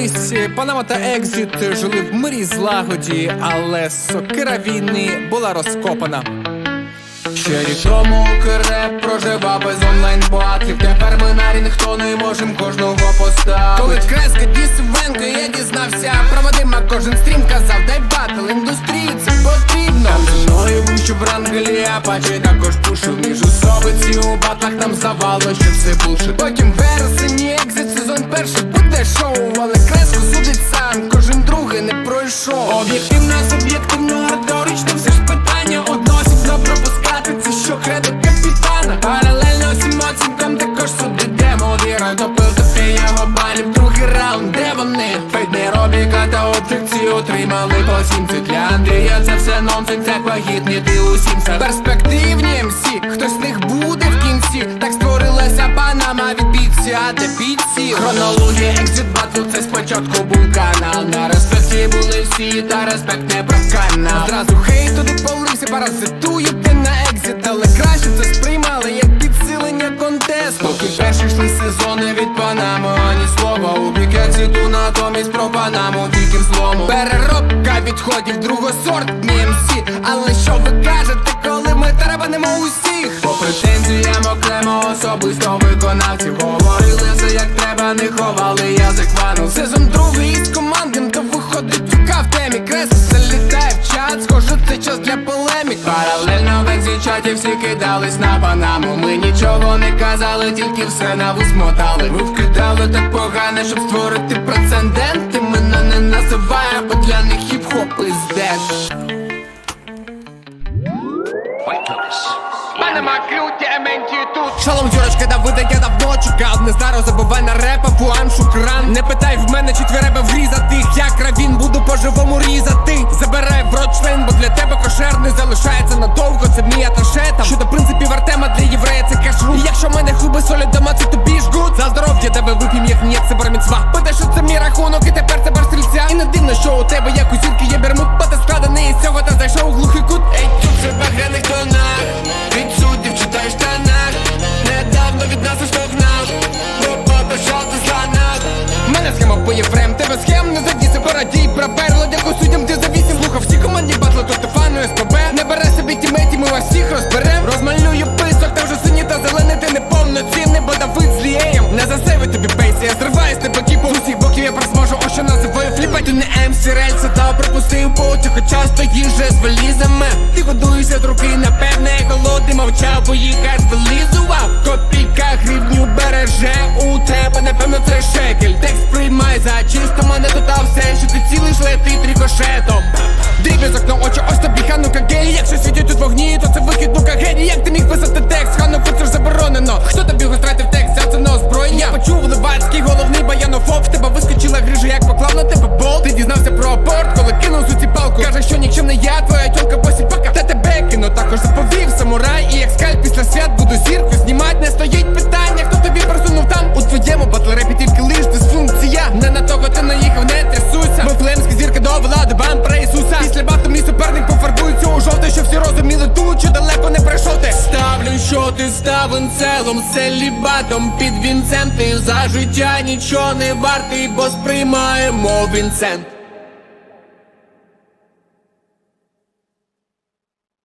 Колись Панама та Екзіт жили в мирі й злагоді, але сокира війни була розкопана. Ще рік тому Кире проживав без онлайн батлів Тепер ми на рі ніхто не можем кожного поставити. Коли креска Дісвенко, я дізнався про Вадима Кожен стрім казав, дай батл, індустрії це потрібно Там зі мною вищу Врангелі, Апачі також пушив Між особиці у батлах нам здавало, що все булшит. Потім Віра допив до його балів Другий раунд, де вони? Фейт не робіка та обжекції отримали по сім Це для Андрія це все нонсенс, як вагітніти усім Це перспективні МС, хтось з них буде в кінці. Так створилася панама від бійці, а де бійці Хронологія екзит батл, це спочатку був канал На респекті були всі, та респект не про канал Зразу хейт туди полився, паразитуєте на екзит Але краще це контесту Поки перші йшли сезони від Панаму, ані слова У бік екзиту натомість про Панаму, тільки в злому. Переробка відходів другосортні МС Але що ви кажете, коли ми тарабанимо усіх? По претензіям окремо особисто виконавців Говорили все як треба, не ховали язик вану. Сезон другий із командним, темі Крест залітає в чат, схоже, це час для полемік. Паралельно в екзі-чаті всі кидались на панаму. Ми нічого не казали, тільки все на вус мотали. Ви вкидали так погано, щоб створити прецедент Ти мене не називає, бо для них хіп-хоп тут. Шалом, зірочка, Давида, я давно чекав Не знаю, забувай на репа, пуан, шукран. Не питай в мене, чи врізати їх Як равін, буду тебе як у Ти не МС рельси, та пропустив потяг, хоча стоїш же з валізами. Ти годуєшся з руки, напевне, голодний мовчав, бо їх Що ти став інцелом, селібатом Під вінцем ти за життя нічого не вартий, бо сприймаємо Вінцент